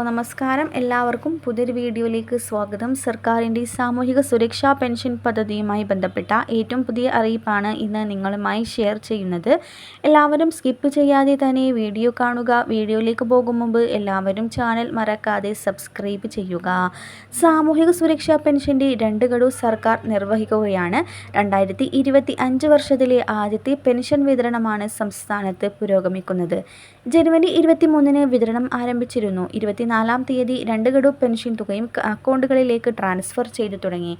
അപ്പോൾ നമസ്കാരം. എല്ലാവർക്കും പുതിയൊരു വീഡിയോയിലേക്ക് സ്വാഗതം. സർക്കാരിന്റെ സാമൂഹിക സുരക്ഷാ പെൻഷൻ പദ്ധതിയുമായി ബന്ധപ്പെട്ട ഏറ്റവും പുതിയ അറിയിപ്പാണ് ഇന്ന് നിങ്ങളുമായി ഷെയർ ചെയ്യുന്നത്. എല്ലാവരും സ്കിപ്പ് ചെയ്യാതെ തന്നെ വീഡിയോ കാണുക. വീഡിയോയിലേക്ക് പോകും മുമ്പ് എല്ലാവരും ചാനൽ മറക്കാതെ സബ്സ്ക്രൈബ് ചെയ്യുക. സാമൂഹിക സുരക്ഷാ പെൻഷന്റെ രണ്ട് ഗഡു സർക്കാർ നിർവഹിക്കുകയാണ്. രണ്ടായിരത്തി ഇരുപത്തി അഞ്ച് വർഷത്തിലെ ആദ്യത്തെ പെൻഷൻ വിതരണമാണ് സംസ്ഥാനത്ത് പുരോഗമിക്കുന്നത്. ജനുവരി ഇരുപത്തി മൂന്നിന് വിതരണം ആരംഭിച്ചിരുന്നു. ഇരുപത്തിനാലാം തീയതി രണ്ട് ഗഡു പെൻഷൻ തുകയും അക്കൗണ്ടുകളിലേക്ക് ട്രാൻസ്ഫർ ചെയ്തു തുടങ്ങി.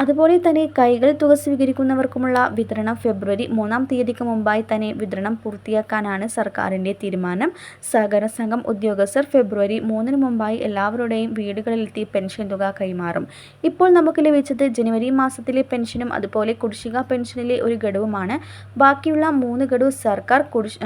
അതുപോലെ തന്നെ കൈകൾ തുക സ്വീകരിക്കുന്നവർക്കുമുള്ള വിതരണം ഫെബ്രുവരി മൂന്നാം തീയതിക്ക് മുമ്പായി തന്നെ വിതരണം പൂർത്തിയാക്കാനാണ് സർക്കാരിന്റെ തീരുമാനം. സഹകരണ സംഘം ഉദ്യോഗസ്ഥർ ഫെബ്രുവരി മൂന്നിന് മുമ്പായി എല്ലാവരുടെയും വീടുകളിലെത്തി പെൻഷൻ തുക കൈമാറും. ഇപ്പോൾ നമുക്ക് ലഭിച്ചത് ജനുവരി മാസത്തിലെ പെൻഷനും അതുപോലെ കുടിശ്ശിക പെൻഷനിലെ ഒരു ഘടകവുമാണ് ബാക്കിയുള്ള മൂന്ന് ഘടവ് സർക്കാർ കുടിശ്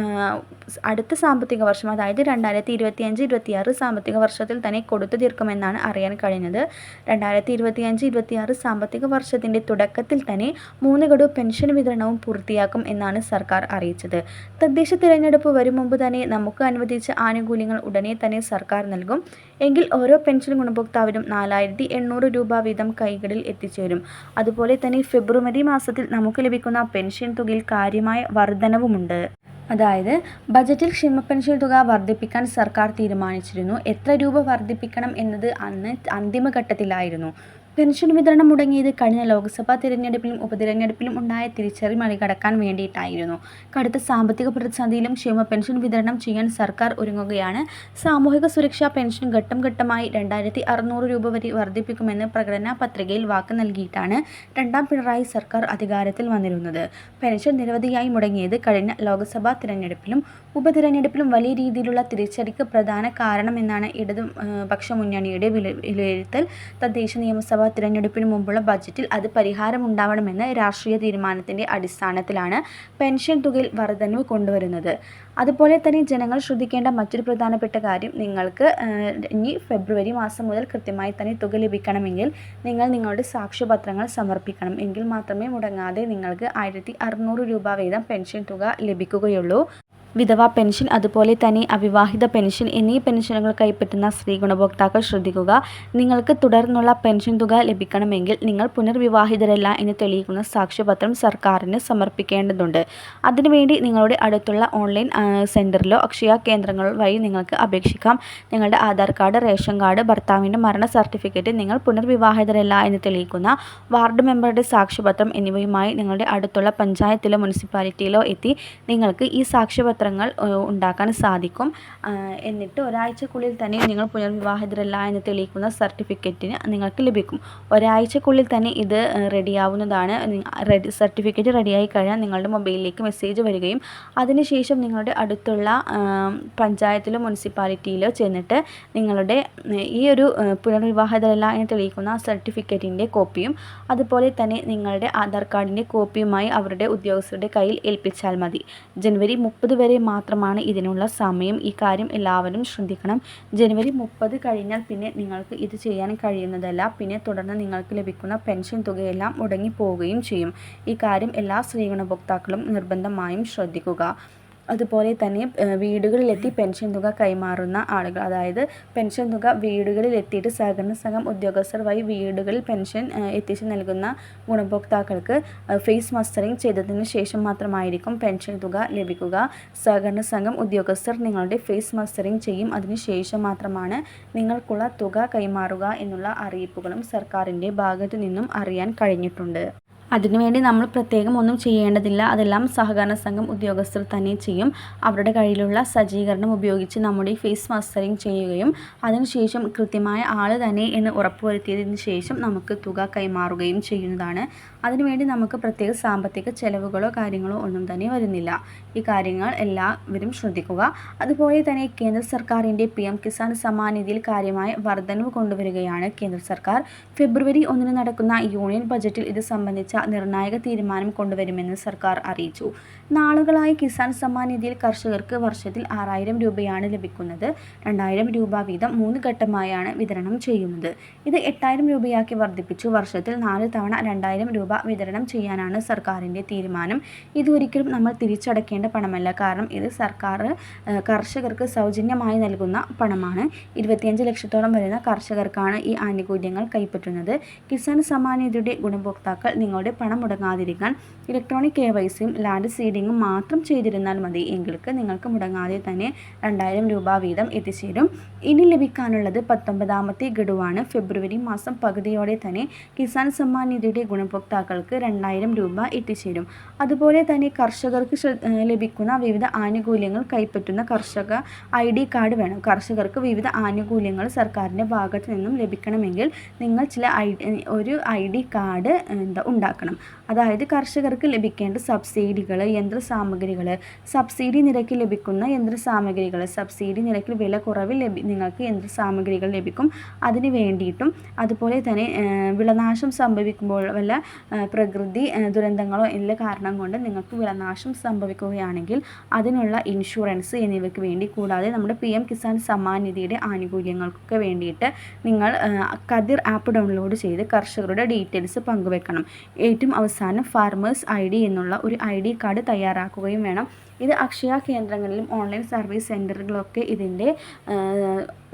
അടുത്ത സാമ്പത്തിക വർഷം അതായത് രണ്ടായിരത്തി ഇരുപത്തി അഞ്ച് ഇരുപത്തിയാറ് സാമ്പത്തിക വർഷത്തിൽ തന്നെ കൊടുത്തു തീർക്കുമെന്നാണ് അറിയാൻ കഴിഞ്ഞത്. രണ്ടായിരത്തി ഇരുപത്തി അഞ്ച് ഇരുപത്തിയാറ് സാമ്പത്തിക വർഷത്തിന്റെ തുടക്കത്തിൽ തന്നെ മൂന്ന് ഗഡു പെൻഷൻ വിതരണവും പൂർത്തിയാക്കും എന്നാണ് സർക്കാർ അറിയിച്ചത്. തദ്ദേശ തിരഞ്ഞെടുപ്പ് വരും മുമ്പ് തന്നെ നമുക്ക് അനുവദിച്ച ആനുകൂല്യങ്ങൾ ഉടനെ തന്നെ സർക്കാർ നൽകും. എങ്കിൽ ഓരോ പെൻഷൻ ഗുണഭോക്താവിനും നാലായിരത്തി എണ്ണൂറ് രൂപ വീതം കൈകളിൽ എത്തിച്ചേരും. അതുപോലെ തന്നെ ഫെബ്രുവരി മാസത്തിൽ നമുക്ക് ലഭിക്കുന്ന പെൻഷൻ തുകയിൽ കാര്യമായ വർധനവുമുണ്ട്. അതായത് ബജറ്റിൽ ക്ഷേമ പെൻഷൻ തുക വർദ്ധിപ്പിക്കാൻ സർക്കാർ തീരുമാനിച്ചിരുന്നു. എത്ര രൂപ വർദ്ധിപ്പിക്കണം എന്നത് അന്ന് അന്തിമഘട്ടത്തിലായിരുന്നു പെൻഷൻ വിതരണം മുടങ്ങിയത് കഴിഞ്ഞ ലോക്സഭാ തിരഞ്ഞെടുപ്പിലും ഉപതിരഞ്ഞെടുപ്പിലും ഉണ്ടായ തിരിച്ചറി മറികടക്കാൻ വേണ്ടിയിട്ടായിരുന്നു. കടുത്ത സാമ്പത്തിക പ്രതിസന്ധിയിലും ക്ഷേമ പെൻഷൻ വിതരണം ചെയ്യാൻ സർക്കാർ ഒരുങ്ങുകയാണ്. സാമൂഹിക സുരക്ഷാ പെൻഷൻ ഘട്ടം ഘട്ടമായി രണ്ടായിരത്തി അറുന്നൂറ് രൂപ വരെ വർദ്ധിപ്പിക്കുമെന്ന് പ്രകടനാ പത്രികയിൽ വാക്ക് നൽകിയിട്ടാണ് രണ്ടാം പിണറായി സർക്കാർ അധികാരത്തിൽ വന്നിരുന്നത്. പെൻഷൻ നിരവധിയായി മുടങ്ങിയത് കഴിഞ്ഞ ലോക്സഭാ തിരഞ്ഞെടുപ്പിലും ഉപതിരഞ്ഞെടുപ്പിലും വലിയ രീതിയിലുള്ള തിരിച്ചടിക്ക് പ്രധാന കാരണമെന്നാണ് ഇടതു ഏഹ്, പക്ഷ മുന്നണിയുടെ വിലയിരുത്തൽ. തദ്ദേശ നിയമസഭാ തിരഞ്ഞെടുപ്പിന് മുമ്പുള്ള ബജറ്റിൽ അത് പരിഹാരം പരിഹാരമുണ്ടാവണമെന്ന് രാഷ്ട്രീയ തീരുമാനത്തിന്റെ അടിസ്ഥാനത്തിലാണ് പെൻഷൻ തുകയിൽ വർധനവ് കൊണ്ടുവരുന്നത്. അതുപോലെ തന്നെ ജനങ്ങൾ ശ്രദ്ധിക്കേണ്ട മറ്റൊരു പ്രധാനപ്പെട്ട കാര്യം നിങ്ങൾക്ക് ഇനി ഫെബ്രുവരി മാസം മുതൽ കൃത്യമായി തന്നെ തുക ലഭിക്കണമെങ്കിൽ നിങ്ങൾ നിങ്ങളുടെ സാക്ഷ്യപത്രങ്ങൾ സമർപ്പിക്കണം. എങ്കിൽ മാത്രമേ മുടങ്ങാതെ നിങ്ങൾക്ക് ആയിരത്തി രൂപ വീതം പെൻഷൻ തുക ലഭിക്കുകയുള്ളൂ. വിധവ പെൻഷൻ അതുപോലെ തന്നെ അവിവാഹിത പെൻഷൻ എന്നീ പെൻഷനുകൾ കൈപ്പറ്റുന്ന സ്ത്രീ ഗുണഭോക്താക്കൾ ശ്രദ്ധിക്കുക. നിങ്ങൾക്ക് തുടർന്നുള്ള പെൻഷൻ തുക ലഭിക്കണമെങ്കിൽ നിങ്ങൾ പുനർവിവാഹിതരല്ല എന്ന് തെളിയിക്കുന്ന സാക്ഷ്യപത്രം സർക്കാരിന് സമർപ്പിക്കേണ്ടതുണ്ട്. അതിനുവേണ്ടി നിങ്ങളുടെ അടുത്തുള്ള ഓൺലൈൻ സെന്ററിലോ അക്ഷയ കേന്ദ്രങ്ങൾ വഴി നിങ്ങൾക്ക് അപേക്ഷിക്കാം. നിങ്ങളുടെ ആധാർ കാർഡ് റേഷൻ കാർഡ് ഭർത്താവിന്റെ മരണ സർട്ടിഫിക്കറ്റ് നിങ്ങൾ പുനർവിവാഹിതരല്ല എന്ന് തെളിയിക്കുന്ന വാർഡ് മെമ്പറുടെ സാക്ഷ്യപത്രം എന്നിവയുമായി നിങ്ങളുടെ അടുത്തുള്ള പഞ്ചായത്തിലോ മുനിസിപ്പാലിറ്റിയിലോ എത്തി നിങ്ങൾക്ക് ഈ സാക്ഷ്യപത്രങ്ങൾ ഏഹ്, ഉണ്ടാക്കാൻ സാധിക്കും. എന്നിട്ട് ഒരാഴ്ചക്കുള്ളിൽ തന്നെ നിങ്ങൾ പുനർവിവാഹിതരല്ല എന്ന് തെളിയിക്കുന്ന സർട്ടിഫിക്കറ്റിന് നിങ്ങൾക്ക് ലഭിക്കും. ഒരാഴ്ചക്കുള്ളിൽ തന്നെ ഇത് റെഡിയാവുന്നതാണ്. റെഡി സർട്ടിഫിക്കറ്റ് റെഡിയായി കഴിഞ്ഞാൽ നിങ്ങളുടെ മൊബൈലിലേക്ക് മെസ്സേജ് വരികയും അതിനുശേഷം നിങ്ങളുടെ അടുത്തുള്ള പഞ്ചായത്തിലോ മുനിസിപ്പാലിറ്റിയിലോ ചെന്നിട്ട് നിങ്ങളുടെ ഈ ഒരു പുനർവിവാഹിതരല്ല എന്ന് തെളിയിക്കുന്ന സർട്ടിഫിക്കറ്റിന്റെ കോപ്പിയും അതുപോലെ തന്നെ നിങ്ങളുടെ ആധാർ കാർഡിന്റെ കോപ്പിയുമായി അവരുടെ ഉദ്യോഗസ്ഥരുടെ കയ്യിൽ ഏൽപ്പിച്ചാൽ മതി. ജനുവരി മുപ്പത് വരെ മാത്രമാണ് ഇതിനുള്ള സമയം. ഈ കാര്യം എല്ലാവരും ശ്രദ്ധിക്കണം. ജനുവരി മുപ്പത് കഴിഞ്ഞാൽ പിന്നെ നിങ്ങൾക്ക് ഇത് ചെയ്യാൻ കഴിയുന്നതല്ല. പിന്നെ തുടർന്ന് നിങ്ങൾക്ക് ലഭിക്കുന്ന പെൻഷൻ തുകയെല്ലാം മുടങ്ങിപ്പോവുകയും ചെയ്യും. ഈ കാര്യം എല്ലാ സ്ത്രീ ഗുണഭോക്താക്കളും നിർബന്ധമായും ശ്രദ്ധിക്കുക. അതുപോലെ തന്നെ വീടുകളിലെത്തി പെൻഷൻ തുക കൈമാറുന്ന ആളുകൾ. അതായത് പെൻഷൻ തുക വീടുകളിൽ എത്തിയിട്ട് സഹകരണ സംഘം ഉദ്യോഗസ്ഥർ വഴി വീടുകളിൽ പെൻഷൻ എത്തിച്ച് നൽകുന്ന ഗുണഭോക്താക്കൾക്ക് ഫേസ് മസ്റ്ററിംഗ് ചെയ്തതിന് ശേഷം മാത്രമായിരിക്കും പെൻഷൻ തുക ലഭിക്കുക. സഹകരണ സംഘം ഉദ്യോഗസ്ഥർ നിങ്ങളുടെ ഫേസ് മസ്റ്ററിംഗ് ചെയ്യും. അതിനുശേഷം മാത്രമാണ് നിങ്ങൾക്കുള്ള തുക കൈമാറുക എന്നുള്ള അറിയിപ്പുകളും സർക്കാരിന്റെ ഭാഗത്തു നിന്നും അറിയാൻ കഴിഞ്ഞിട്ടുണ്ട്. അതിനുവേണ്ടി നമ്മൾ പ്രത്യേകം ഒന്നും ചെയ്യേണ്ടതില്ല. അതെല്ലാം സഹകരണ സംഘം ഉദ്യോഗസ്ഥർ തന്നെ ചെയ്യും. അവരുടെ കയ്യിലുള്ള സജ്ജീകരണം ഉപയോഗിച്ച് നമ്മുടെ ഫേസ് മസ്റ്ററിങ് ചെയ്യുകയും അതിനുശേഷം കൃത്യമായ ആൾ തന്നെ എന്ന് ഉറപ്പുവരുത്തിയതിന് ശേഷം നമുക്ക് തുക കൈമാറുകയും ചെയ്യുന്നതാണ്. അതിനുവേണ്ടി നമുക്ക് പ്രത്യേക സാമ്പത്തിക ചെലവുകളോ കാര്യങ്ങളോ ഒന്നും തന്നെ വരുന്നില്ല. ഈ കാര്യങ്ങൾ എല്ലാവരും ശ്രദ്ധിക്കുക. അതുപോലെ തന്നെ കേന്ദ്ര സർക്കാരിന്റെ പി എം കിസാൻ സമ്മാൻ നിധിയിൽ കാര്യമായ വർധനവ് കൊണ്ടുവരികയാണ് കേന്ദ്ര സർക്കാർ. ഫെബ്രുവരി ഒന്നിന് നടക്കുന്ന യൂണിയൻ ബജറ്റിൽ ഇത് സംബന്ധിച്ച നിർണായക തീരുമാനം കൊണ്ടുവരുമെന്ന് സർക്കാർ അറിയിച്ചു. നാളുകളായി കിസാൻ സമ്മാൻ നിധിയിൽ കർഷകർക്ക് വർഷത്തിൽ ആറായിരം രൂപയാണ് ലഭിക്കുന്നത്. രണ്ടായിരം രൂപ വീതം മൂന്ന് ഘട്ടമായാണ് വിതരണം ചെയ്യുന്നത്. ഇത് എട്ടായിരം രൂപയാക്കി വർദ്ധിപ്പിച്ചു. വർഷത്തിൽ നാല് തവണ രണ്ടായിരം രൂപ രൂപ വിതരണം ചെയ്യാനാണ് സർക്കാരിന്റെ തീരുമാനം. ഇതൊരിക്കലും നമ്മൾ തിരിച്ചടക്കേണ്ട പണമല്ല. കാരണം ഇത് സർക്കാർ കർഷകർക്ക് സൗജന്യമായി നൽകുന്ന പണമാണ്. ഇരുപത്തിയഞ്ച് ലക്ഷത്തോളം വരുന്ന കർഷകർക്കാണ് ഈ ആനുകൂല്യങ്ങൾ കൈപ്പറ്റുന്നത്. കിസാൻ സമ്മാൻ നിധിയുടെ ഗുണഭോക്താക്കൾ നിങ്ങളുടെ പണം മുടങ്ങാതിരിക്കാൻ ഇലക്ട്രോണിക് കെ വൈ സിയും ലാൻഡ് സീഡിങ്ങും മാത്രം ചെയ്തിരുന്നാൽ മതി. എങ്കിൽക്ക് നിങ്ങൾക്ക് മുടങ്ങാതെ തന്നെ രണ്ടായിരം രൂപ വീതം എത്തിച്ചേരും. ഇനി ലഭിക്കാനുള്ളത് പത്തൊമ്പതാമത്തെ ഗഡുവാണ്. ഫെബ്രുവരി മാസം പകുതിയോടെ തന്നെ കിസാൻ സമ്മാൻ നിധിയുടെ ഗുണഭോക്താക്കൾക്ക് രണ്ടായിരം രൂപ എത്തിച്ചേരും അതുപോലെ തന്നെ കർഷകർക്ക് ലഭിക്കുന്ന വിവിധ ആനുകൂല്യങ്ങൾ കൈപ്പറ്റുന്ന കർഷക ഐ ഡി കാർഡ് വേണം. കർഷകർക്ക് വിവിധ ആനുകൂല്യങ്ങൾ സർക്കാരിന്റെ ഭാഗത്ത് നിന്നും ലഭിക്കണമെങ്കിൽ നിങ്ങൾ ചില ഐ ഒരു ഐ ഡി കാർഡ് എന്താ ഉണ്ടാക്കണം. അതായത് കർഷകർക്ക് ലഭിക്കേണ്ട സബ്സിഡികൾ യന്ത്ര സാമഗ്രികൾ സബ്സിഡി നിരക്കിൽ ലഭിക്കുന്ന യന്ത്ര സാമഗ്രികൾ സബ്സിഡി നിരക്കിൽ വില കുറവിൽ ലഭി നിങ്ങൾക്ക് യന്ത്ര സാമഗ്രികൾ ലഭിക്കും. അതിന് വേണ്ടിയിട്ടും അതുപോലെ തന്നെ വിളനാശം സംഭവിക്കുമ്പോൾ വല്ല പ്രകൃതി ദുരന്തങ്ങളോ എല്ലാ കാരണം കൊണ്ട് നിങ്ങൾക്ക് വിളനാശം സംഭവിക്കുകയാണെങ്കിൽ അതിനുള്ള ഇൻഷുറൻസ് എന്നിവയ്ക്ക് വേണ്ടി കൂടാതെ നമ്മുടെ പി എം കിസാൻ സമ്മാൻ നിധിയുടെ ആനുകൂല്യങ്ങൾക്കൊക്കെ വേണ്ടിയിട്ട് നിങ്ങൾ കതിർ ആപ്പ് ഡൗൺലോഡ് ചെയ്ത് കർഷകരുടെ ഡീറ്റെയിൽസ് പങ്കുവെക്കണം. ഏറ്റവും അവസാനം ഫാർമേഴ്സ് ഐ ഡി എന്നുള്ള ഒരു ഐ ഡി കാർഡ് തയ്യാറാക്കുകയും വേണം. ഇത് അക്ഷയ കേന്ദ്രങ്ങളിലും ഓൺലൈൻ സർവീസ് സെന്ററുകളൊക്കെ ഇതിന്റെ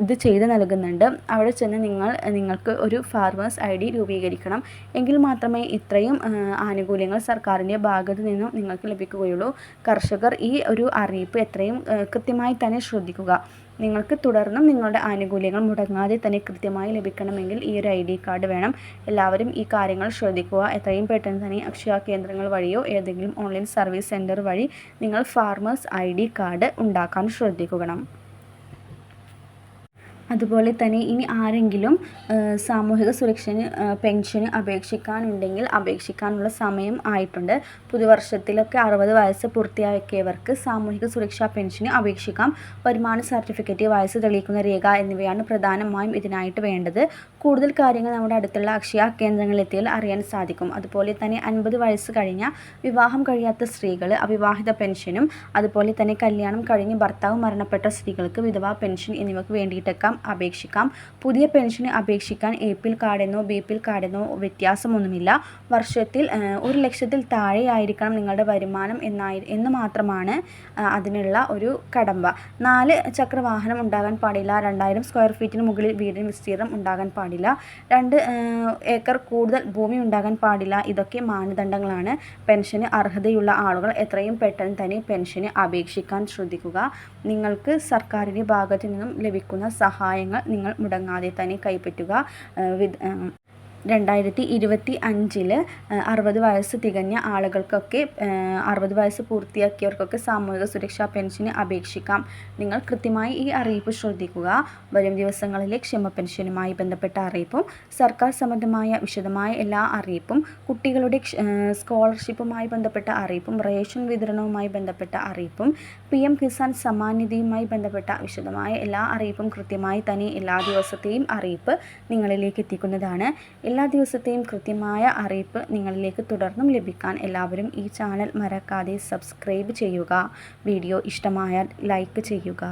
ഇത് ചെയ്ത് നൽകുന്നുണ്ട്. അവിടെ ചെന്ന് നിങ്ങൾ നിങ്ങൾക്ക് ഒരു ഫാർമേഴ്സ് ഐ ഡി രൂപീകരിക്കണം. എങ്കിൽ മാത്രമേ ഇത്രയും ആനുകൂല്യങ്ങൾ സർക്കാരിന്റെ ഭാഗത്ത് നിന്നും നിങ്ങൾക്ക് ലഭിക്കുകയുള്ളൂ. കർഷകർ ഈ ഒരു അറിയിപ്പ് എത്രയും കൃത്യമായി തന്നെ ശ്രദ്ധിക്കുക. നിങ്ങൾക്ക് തുടർന്നും നിങ്ങളുടെ ആനുകൂല്യങ്ങൾ മുടങ്ങാതെ തന്നെ കൃത്യമായി ലഭിക്കണമെങ്കിൽ ഈ ഒരു ഐ ഡി കാർഡ് വേണം. എല്ലാവരും ഈ കാര്യങ്ങൾ ശ്രദ്ധിക്കുക. എത്രയും പെട്ടെന്ന് തന്നെ അക്ഷയ കേന്ദ്രങ്ങൾ വഴിയോ ഏതെങ്കിലും ഓൺലൈൻ സർവീസ് സെന്റർ വഴി നിങ്ങൾ ഫാർമേഴ്സ് ഐ ഡി കാർഡ് ഉണ്ടാക്കാൻ ശ്രദ്ധിക്കണം. അതുപോലെ തന്നെ ഇനി ആരെങ്കിലും സാമൂഹിക സുരക്ഷന് പെൻഷന് അപേക്ഷിക്കാനുണ്ടെങ്കിൽ അപേക്ഷിക്കാനുള്ള സമയം ആയിട്ടുണ്ട്. പുതുവർഷത്തിലൊക്കെ അറുപത് വയസ്സ് പൂർത്തിയാക്കിയവർക്ക് സാമൂഹിക സുരക്ഷാ പെൻഷന് അപേക്ഷിക്കാം. വരുമാന സർട്ടിഫിക്കറ്റ് വയസ്സ് തെളിയിക്കുന്ന രേഖ എന്നിവയാണ് പ്രധാനമായും ഇതിനായിട്ട് വേണ്ടത്. കൂടുതൽ കാര്യങ്ങൾ നമ്മുടെ അടുത്തുള്ള അക്ഷയ കേന്ദ്രങ്ങളിലെത്തിയാൽ അറിയാൻ സാധിക്കും. അതുപോലെ തന്നെ അൻപത് വയസ്സ് കഴിഞ്ഞ വിവാഹം കഴിയാത്ത സ്ത്രീകൾ അവിവാഹിത പെൻഷനും അതുപോലെ തന്നെ കല്യാണം കഴിഞ്ഞ് ഭർത്താവ് മരണപ്പെട്ട സ്ത്രീകൾക്ക് വിധവാ പെൻഷൻ എന്നിവയ്ക്ക് വേണ്ടിയിട്ടൊക്കെ അപേക്ഷിക്കാം. പുതിയ പെൻഷന് അപേക്ഷിക്കാൻ എ പി എൽ കാർഡെന്നോ ബി പി എൽ കാർഡെന്നോ വ്യത്യാസമൊന്നുമില്ല. വർഷത്തിൽ ഒരു ലക്ഷത്തിൽ താഴെയായിരിക്കണം നിങ്ങളുടെ വരുമാനം എന്നായി എന്ന് മാത്രമാണ് അതിനുള്ള ഒരു കടമ്പ. നാല് ചക്ര വാഹനം ഉണ്ടാകാൻ പാടില്ല. രണ്ടായിരം സ്ക്വയർ ഫീറ്റിന് മുകളിൽ വീടിന് വിസ്തീർണം ഉണ്ടാകാൻ പാടില്ല. രണ്ട് ഏക്കർ കൂടുതൽ ഭൂമി ഉണ്ടാകാൻ പാടില്ല. ഇതൊക്കെ മാനദണ്ഡങ്ങളാണ്. പെൻഷന് അർഹതയുള്ള ആളുകൾ എത്രയും പെട്ടെന്ന് തന്നെ പെൻഷന് അപേക്ഷിക്കാൻ ശ്രദ്ധിക്കുക. നിങ്ങൾക്ക് സർക്കാരിന്റെ ഭാഗത്തു നിന്നും ലഭിക്കുന്ന സഹായം സഹായങ്ങൾ നിങ്ങൾ മുടങ്ങാതെ തന്നെ കൈപ്പറ്റുക രണ്ടായിരത്തി ഇരുപത്തി അഞ്ചിൽ അറുപത് വയസ്സ് തികഞ്ഞ ആളുകൾക്കൊക്കെ അറുപത് വയസ്സ് പൂർത്തിയാക്കിയവർക്കൊക്കെ സാമൂഹിക സുരക്ഷാ പെൻഷന് അപേക്ഷിക്കാം. നിങ്ങൾ കൃത്യമായി ഈ അറിയിപ്പ് ശ്രദ്ധിക്കുക. വരും ദിവസങ്ങളിലെ ക്ഷമ പെൻഷനുമായി ബന്ധപ്പെട്ട അറിയിപ്പും സർക്കാർ സംബന്ധമായ വിശദമായ എല്ലാ അറിയിപ്പും കുട്ടികളുടെ സ്കോളർഷിപ്പുമായി ബന്ധപ്പെട്ട അറിയിപ്പും റേഷൻ വിതരണവുമായി ബന്ധപ്പെട്ട അറിയിപ്പും പി എം കിസാൻ സമ്മാൻ നിധിയുമായി ബന്ധപ്പെട്ട വിശദമായ എല്ലാ അറിയിപ്പും കൃത്യമായി തന്നെ എല്ലാ ദിവസത്തെയും അറിയിപ്പ് നിങ്ങളിലേക്ക് എത്തിക്കുന്നതാണ്. എല്ലാ ദിവസത്തെയും കൃത്യമായ അറിയിപ്പ് നിങ്ങളിലേക്ക് തുടർന്നും ലഭിക്കാൻ എല്ലാവരും ഈ ചാനൽ മറക്കാതെ സബ്സ്ക്രൈബ് ചെയ്യുക. വീഡിയോ ഇഷ്ടമായാൽ ലൈക്ക് ചെയ്യുക.